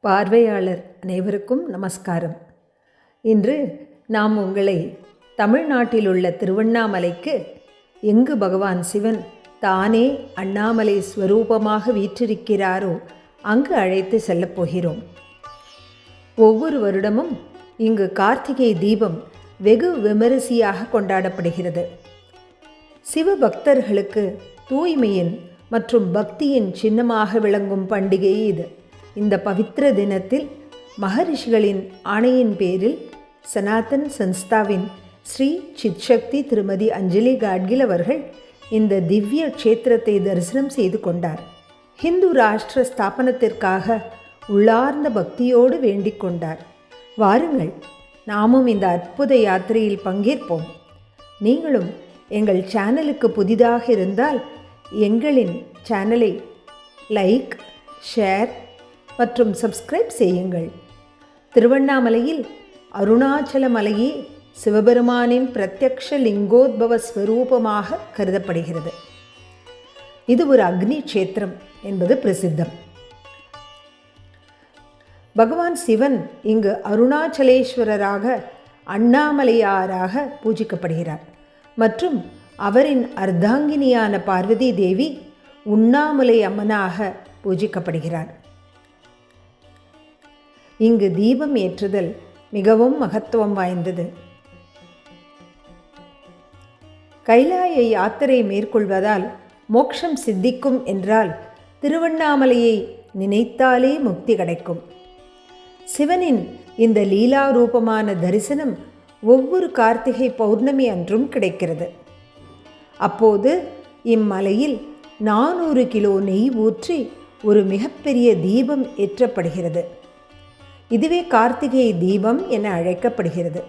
பார்வையாளர் அனைவருக்கும் நமஸ்காரம். இன்று நாம் உங்களை தமிழ்நாட்டில் உள்ள திருவண்ணாமலைக்கு எங்கு பகவான் சிவன் தானே அண்ணாமலை ஸ்வரூபமாக வீற்றிருக்கிறாரோ அங்கு அழைத்து செல்லப் போகிறோம். ஒவ்வொரு வருடமும் இங்கு கார்த்திகை தீபம் வெகு விமரிசையாக கொண்டாடப்படுகிறது. சிவபக்தர்களுக்கு தூய்மையின் மற்றும் பக்தியின் சின்னமாக விளங்கும் பண்டிகை இது. இந்த பவித்திர தினத்தில் மகரிஷிகளின் ஆணையின் பேரில் சனாதன் சன்ஸ்தாவின் ஸ்ரீ சித்சக்தி திருமதி அஞ்சலி காட்கில் அவர்கள் இந்த திவ்ய க்ஷேத்திரத்தை தரிசனம் செய்து கொண்டார். ஹிந்து ராஷ்டிர ஸ்தாபனத்திற்காக உள்ளார்ந்த பக்தியோடு வேண்டிக் கொண்டார். வாருங்கள் நாமும் இந்த அற்புத யாத்திரையில் பங்கேற்போம். நீங்களும் எங்கள் சேனலுக்கு புதிதாக இருந்தால் எங்களின் சேனலை லைக் ஷேர் மற்றும் சப்ஸ்கிரைப் செய்யுங்கள். திருவண்ணாமலையில் அருணாச்சல மலையே சிவபெருமானின் பிரத்யக்ஷ லிங்கோத்பவ ஸ்வரூபமாக கருதப்படுகிறது. இது ஒரு அக்னி கஷேத்திரம் என்பது பிரசித்தம். பகவான் சிவன் இங்கு அருணாச்சலேஸ்வரராக அண்ணாமலையாராக பூஜிக்கப்படுகிறார். மற்றும் அவரின் அர்த்தாங்கினியான பார்வதி தேவி உண்ணாமலை அம்மனாக பூஜிக்கப்படுகிறார். இங்கு தீபம் ஏற்றுதல் மிகவும் மகத்துவம் வாய்ந்தது. கைலாய யாத்திரை மேற்கொள்வதால் மோட்சம் சித்திக்கும் என்றால் திருவண்ணாமலையை நினைத்தாலே முக்தி கிடைக்கும். சிவனின் இந்த லீலா ரூபமான தரிசனம் ஒவ்வொரு கார்த்திகை பௌர்ணமி அன்றும் கிடைக்கிறது. அப்போது இம்மலையில் நானூறு கிலோ நெய் ஊற்றி ஒரு மிகப்பெரிய தீபம் ஏற்றப்படுகிறது. இதுவே கார்த்திகை தீபம் என அழைக்கப்படுகிறது.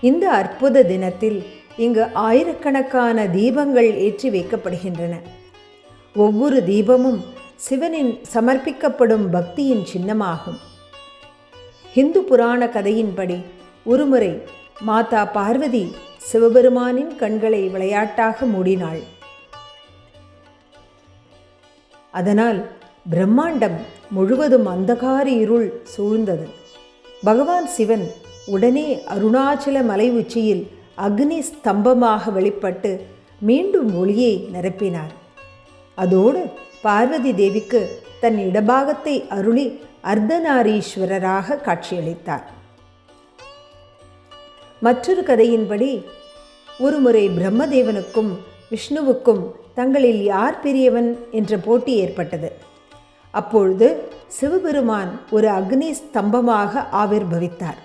இந்த அற்புத தினத்தில் இங்கு ஆயிரக்கணக்கான தீபங்கள் ஏற்றி வைக்கப்படுகின்றன. ஒவ்வொரு தீபமும் சிவனின் சமர்ப்பிக்கப்படும் பக்தியின் சின்னமாகும். ஹிந்து புராண கதையின்படி ஒருமுறை மாதா பார்வதி சிவபெருமானின் கண்களை விளையாட்டாக மூடினாள். அதனால் பிரம்மாண்டம் முழுவதும் அந்தகார இருள் சூழ்ந்தது. பகவான் சிவன் உடனே அருணாச்சல மலை உச்சியில் அக்னி ஸ்தம்பமாக வெளிப்பட்டு மீண்டும் ஒளியை நிரப்பினார். அதோடு பார்வதி தேவிக்கு தன் இடபாகத்தை அருளி அர்த்தநாரீஸ்வரராக காட்சியளித்தார். மற்றொரு கதையின்படி ஒருமுறை பிரம்மதேவனுக்கும் விஷ்ணுவுக்கும் தங்களில் யார் பெரியவன் என்ற போட்டி ஏற்பட்டது. அப்பொழுது சிவபெருமான் ஒரு அக்னி ஸ்தம்பமாக ஆவிர்பவித்தார்.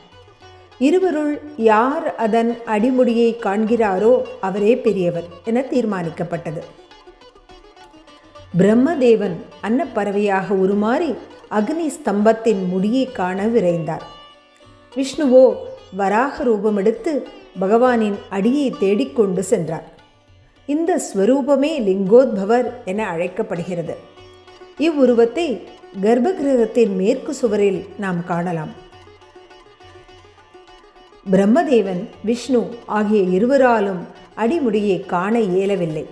இருவருள் யார் அதன் அடிமுடியை காண்கிறாரோ அவரே பெரியவர் என தீர்மானிக்கப்பட்டது. பிரம்மதேவன் அன்னப்பறவையாக உருமாறி அக்னி ஸ்தம்பத்தின் முடியை காண விரைந்தார். விஷ்ணுவோ வராக ரூபமெடுத்து பகவானின் அடியை தேடிக்கொண்டு சென்றார். இந்த ஸ்வரூபமே லிங்கோத்பவர் என அழைக்கப்படுகிறது. இவ்வுருவத்தை கர்ப்பகிரகத்தின் மேற்கு சுவரில் நாம் காணலாம். பிரம்மதேவன் விஷ்ணு ஆகிய இருவராலும் அடிமுடியை காண இயலவில்லை.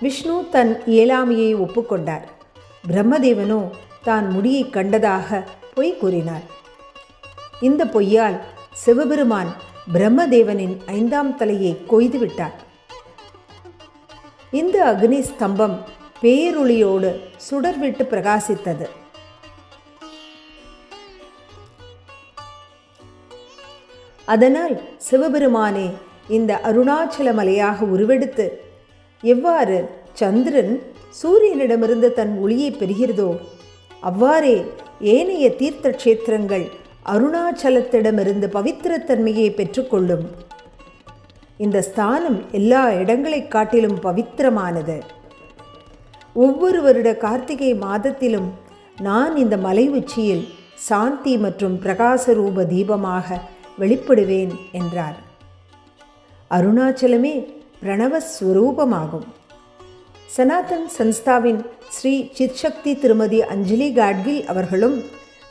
விஷ்ணு தன் இயலாமையை ஒப்புக்கொண்டார். பிரம்மதேவனோ தான் முடியை கண்டதாக பொய் கூறினார். இந்த பொய்யால் சிவபெருமான் பிரம்மதேவனின் ஐந்தாம் தலையை கொய்துவிட்டார். இந்த அக்னி ஸ்தம்பம் பேரொளியோடு சுடர்விட்டு பிரகாசித்தது. அதனால் சிவபெருமானே இந்த அருணாச்சல மலையாக உருவெடுத்து எவ்வாறு சந்திரன் சூரியனிடமிருந்து தன் ஒளியை பெறுகிறதோ அவ்வாறே ஏனைய தீர்த்த கஷேத்திரங்கள் அருணாச்சலத்திடமிருந்து பவித்திரத்தன்மையை பெற்றுக்கொள்ளும். இந்த ஸ்தானம் எல்லா இடங்களை காட்டிலும் பவித்திரமானது. ஒவ்வொரு வருட கார்த்திகை மாதத்திலும் நான் இந்த மலை உச்சியில் சாந்தி மற்றும் பிரகாச ரூப தீபமாக வெளிப்படுவேன் என்றார். அருணாச்சலமே பிரணவஸ்வரூபமாகும். சனாதன் சன்ஸ்தாவின் ஸ்ரீ சித்சக்தி திருமதி அஞ்சலி காட்கில் அவர்களும்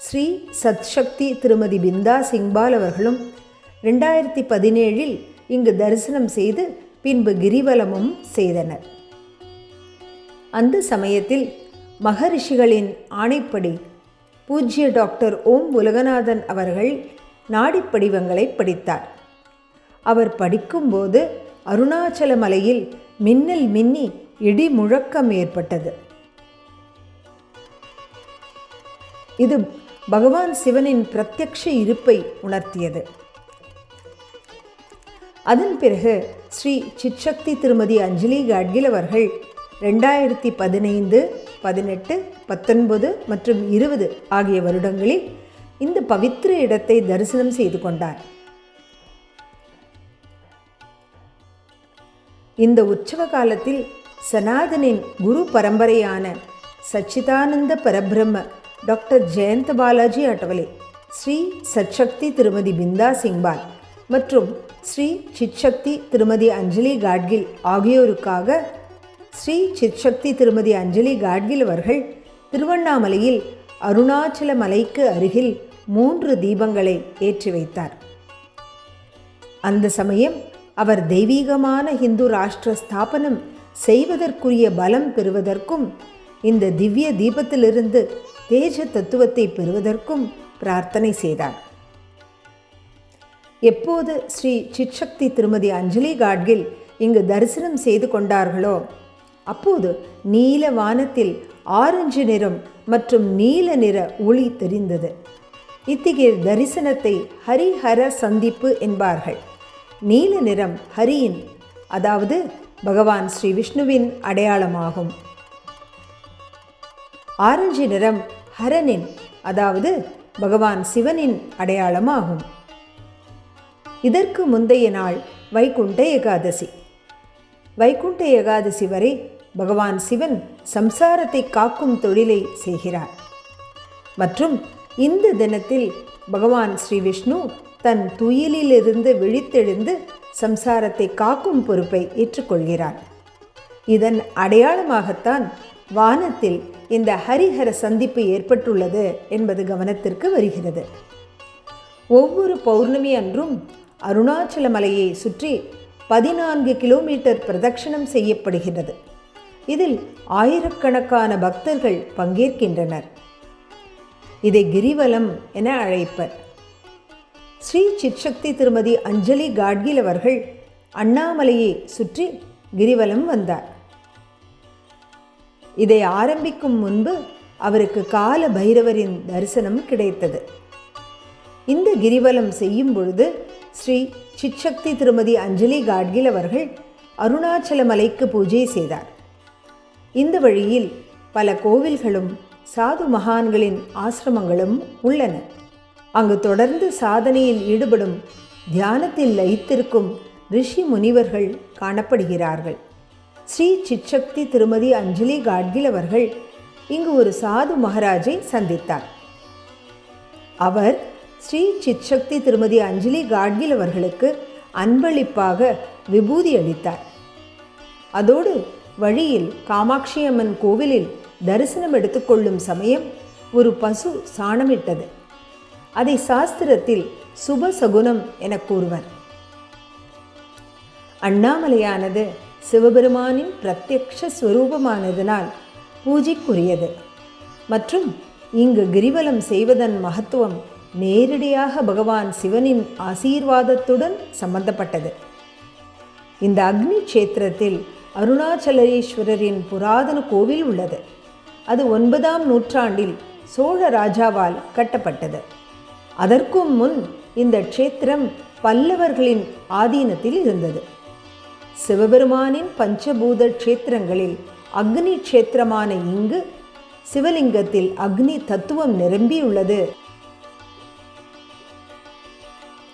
ஸ்ரீ சத்சக்தி திருமதி பிந்தா சிங்பால் அவர்களும் ரெண்டாயிரத்தி பதினேழில் இங்கு தரிசனம் செய்து பின்பு கிரிவலமும் செய்தனர். அந்த சமயத்தில் மகரிஷிகளின் ஆணைப்படி பூஜ்ய டாக்டர் ஓம் உலகநாதன் அவர்கள் நாடிப்படிவங்களை படித்தார். அவர் படிக்கும்போது அருணாச்சல மலையில் மின்னல் மின்னி இடி முழக்கம் ஏற்பட்டது. இது பகவான் சிவனின் பிரத்யக்ஷ இருப்பை உணர்த்தியது. அதன் பிறகு ஸ்ரீ சிற்சக்தி திருமதி அஞ்சலி காட்கில் அவர்கள் ரெண்டாயிரத்தி பதினைந்து பதினெட்டு பத்தொன்பது மற்றும் இருபது ஆகிய வருடங்களில் இந்த பவித்திர இடத்தை தரிசனம் செய்து கொண்டார். இந்த உற்சவ காலத்தில் சனாதனின் குரு பரம்பரையான சச்சிதானந்த பரபிரம்ம டாக்டர் ஜெயந்த பாலாஜி அட்டவலே ஸ்ரீ சச்சக்தி திருமதி பிந்தா சிங்பால் மற்றும் ஸ்ரீ சிற்சக்தி திருமதி அஞ்சலி காட்கில் ஆகியோருக்காக ஸ்ரீ சித்சக்தி திருமதி அஞ்சலி காட்கில் அவர்கள் திருவண்ணாமலையில் அருணாச்சல மலைக்கு அருகில் மூன்று தீபங்களை ஏற்றி வைத்தார். அந்த சமயம் அவர் தெய்வீகமான ஹிந்து ராஷ்டிர ஸ்தாபனம் செய்வதற்குரிய பலம் பெறுவதற்கும் இந்த திவ்ய தீபத்திலிருந்து தேஜ தத்துவத்தை பெறுவதற்கும் பிரார்த்தனை செய்தார். எப்போது ஸ்ரீ சிட்சக்தி திருமதி அஞ்சலி காட்கில் இங்கு தரிசனம் செய்து கொண்டார்களோ? அப்போது நீல வானத்தில் ஆரஞ்சு நிறம் மற்றும் நீல நிற ஒளி தெரிந்தது. இத்தகைய தரிசனத்தை ஹரிஹர சந்திப்பு என்பார்கள். நீல நிறம் ஹரியின் அதாவது பகவான் ஸ்ரீ விஷ்ணுவின் அடையாளமாகும். ஆரஞ்சு நிறம் ஹரனின் அதாவது பகவான் சிவனின் அடையாளமாகும். இதற்கு முந்தைய நாள் வைகுண்ட ஏகாதசி. வைகுண்ட ஏகாதசி வரை பகவான் சிவன் சம்சாரத்தை காக்கும் தொழிலை செய்கிறார். மற்றும் இந்த தினத்தில் பகவான் ஸ்ரீ விஷ்ணு தன் துயிலிலிருந்து விழித்தெழுந்து சம்சாரத்தை காக்கும் பொறுப்பை ஏற்றுக்கொள்கிறார். இதன் அடையாளமாகத்தான் வானத்தில் இந்த ஹரிஹர சந்திப்பு ஏற்பட்டுள்ளது என்பது கவனத்திற்கு வருகிறது. ஒவ்வொரு பௌர்ணமி அன்றும் அருணாச்சல மலையை சுற்றி பதினான்கு கிலோமீட்டர் பிரதட்சணம் செய்யப்படுகிறது. இதில் ஆயிரக்கணக்கான பக்தர்கள் பங்கேற்கின்றனர். இதை கிரிவலம் என அழைப்பர். ஸ்ரீ சிற்சக்தி திருமதி அஞ்சலி காட்கில் அவர்கள் அண்ணாமலையை சுற்றி கிரிவலம் வந்தார். இதை ஆரம்பிக்கும் முன்பு அவருக்கு கால பைரவரின் தரிசனம் கிடைத்தது. இந்த கிரிவலம் செய்யும் பொழுது ஸ்ரீ சிச்சக்தி திருமதி அஞ்சலி காட்கில் அவர்கள் அருணாச்சல மலைக்கு பூஜை செய்தார். இந்த வழியில் பல கோவில்களும் சாது மகான்களின் ஆசிரமங்களும் உள்ளன. அங்கு தொடர்ந்து சாதனையில் ஈடுபடும் தியானத்தில் லயித்திருக்கும் ரிஷி முனிவர்கள் காணப்படுகிறார்கள். ஸ்ரீ சிச்சக்தி திருமதி அஞ்சலி காட்கில் அவர்கள் இங்கு ஒரு சாது மகாராஜை சந்தித்தார். அவர் ஸ்ரீ சித்சக்தி திருமதி அஞ்சலி காட்கில் அவர்களுக்கு அன்பளிப்பாக விபூதி அளித்தார். அதோடு வழியில் காமாட்சி அம்மன் கோவிலில் தரிசனம் எடுத்துக்கொள்ளும் சமயம் ஒரு பசு சாணமிட்டது. அதை சாஸ்திரத்தில் சுப சகுனம் என கூறுவர். அண்ணாமலையானது சிவபெருமானின் பிரத்யக்ஷ ஸ்வரூபமானதினால் பூஜைக்குரியது. மற்றும் இங்கு கிரிவலம் செய்வதன் மகத்துவம் நேரடியாக பகவான் சிவனின் ஆசீர்வாதத்துடன் சம்பந்தப்பட்டது. இந்த அக்னி கஷேத்திரத்தில் அருணாச்சலேஸ்வரரின் புராதன கோவில் உள்ளது. அது ஒன்பதாம் நூற்றாண்டில் சோழ ராஜாவால் கட்டப்பட்டது. அதற்கும் முன் இந்த க்ஷேத்திரம் பல்லவர்களின் ஆதீனத்தில் இருந்தது. சிவபெருமானின் பஞ்சபூத க்ஷேத்திரங்களில் அக்னி க்ஷேத்திரமான இங்கு சிவலிங்கத்தில் அக்னி தத்துவம் நிரம்பியுள்ளது.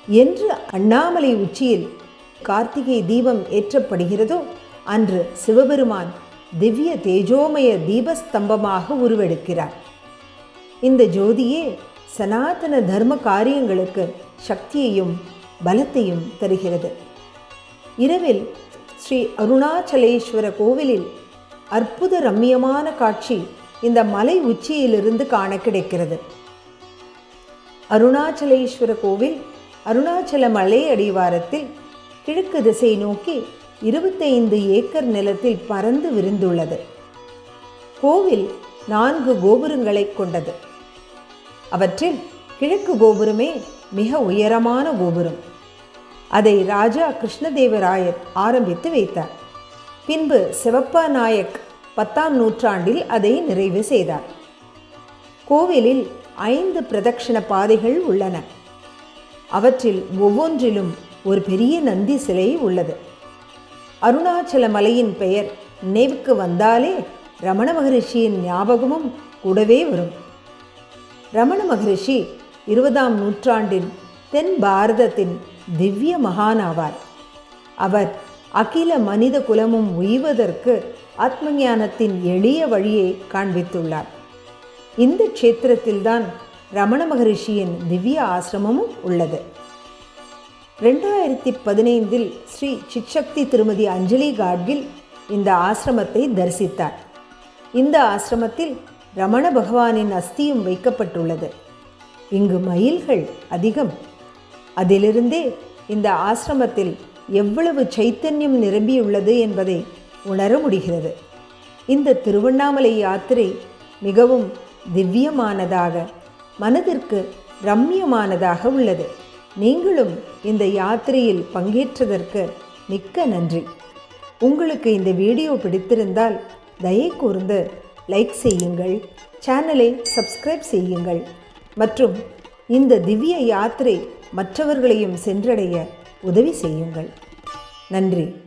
என்று அண்ணாமலை உச்சியில் கார்த்திகை தீபம் ஏற்றப்படுகிறதோ அன்று சிவபெருமான் திவ்ய தேஜோமய தீபஸ்தம்பமாக உருவெடுக்கிறார். இந்த ஜோதியே சனாதன தர்ம காரியங்களுக்கு சக்தியையும் பலத்தையும் தருகிறது. இரவில் ஸ்ரீ அருணாச்சலேஸ்வர கோவிலில் அற்புத ரம்மியமான காட்சி இந்த மலை உச்சியிலிருந்து காண கிடைக்கிறது. அருணாச்சலேஸ்வர கோவில் அருணாச்சல மலை அடிவாரத்தில் கிழக்கு திசை நோக்கி இருபத்தைந்து ஏக்கர் நிலத்தில் பறந்து விரிந்துள்ளது. கோவில் நான்கு கோபுரங்களை கொண்டது. அவற்றில் கிழக்கு கோபுரமே மிக உயரமான கோபுரம். அதை ராஜா கிருஷ்ணதேவராயர் ஆரம்பித்து வைத்தார். பின்பு சிவப்பா நாயக் பத்தாம் நூற்றாண்டில் அதை நிறைவு செய்தார். கோவிலில் ஐந்து பிரதட்சிண பாதைகள் உள்ளன. அவற்றில் ஒவ்வொன்றிலும் ஒரு பெரிய நந்தி சிலை உள்ளது. அருணாச்சல மலையின் பெயர் நினைவுக்கு வந்தாலே ரமண மகரிஷியின் ஞாபகமும் கூடவே வரும். ரமண மகரிஷி இருபதாம் நூற்றாண்டின் தென் பாரதத்தின் திவ்ய மகான் ஆவார் அவர் அகில மனித குலமும் உய்வதற்கு ஆத்மஞானத்தின் எளிய வழியை காண்பித்துள்ளார். இந்த க்ஷேத்திரத்தில்தான் ரமண மகரிஷியின் திவ்ய ஆசிரமமும் உள்ளது. ரெண்டாயிரத்தி பதினைந்தில் ஸ்ரீ சிச்சக்தி திருமதி அஞ்சலி காட்கில் இந்த ஆசிரமத்தை தரிசித்தார். இந்த ஆசிரமத்தில் ரமண பகவானின் அஸ்தியும் வைக்கப்பட்டுள்ளது. இங்கு மயில்கள் அதிகம். அதிலிருந்தே இந்த ஆசிரமத்தில் எவ்வளவு சைத்தன்யம் நிரம்பியுள்ளது என்பதை உணர முடிகிறது. இந்த திருவண்ணாமலை யாத்திரை மிகவும் திவ்யமானதாக மனதிற்கு ரம்யமானதாக உள்ளது. நீங்களும் இந்த யாத்திரையில் பங்கேற்றதற்கு மிக்க நன்றி. உங்களுக்கு இந்த வீடியோ பிடித்திருந்தால் தயை கூர்ந்து லைக் செய்யுங்கள் சேனலை சப்ஸ்கிரைப் செய்யுங்கள் மற்றும் இந்த திவ்ய யாத்திரை மற்றவர்களையும் சென்றடைய உதவி செய்யுங்கள். நன்றி.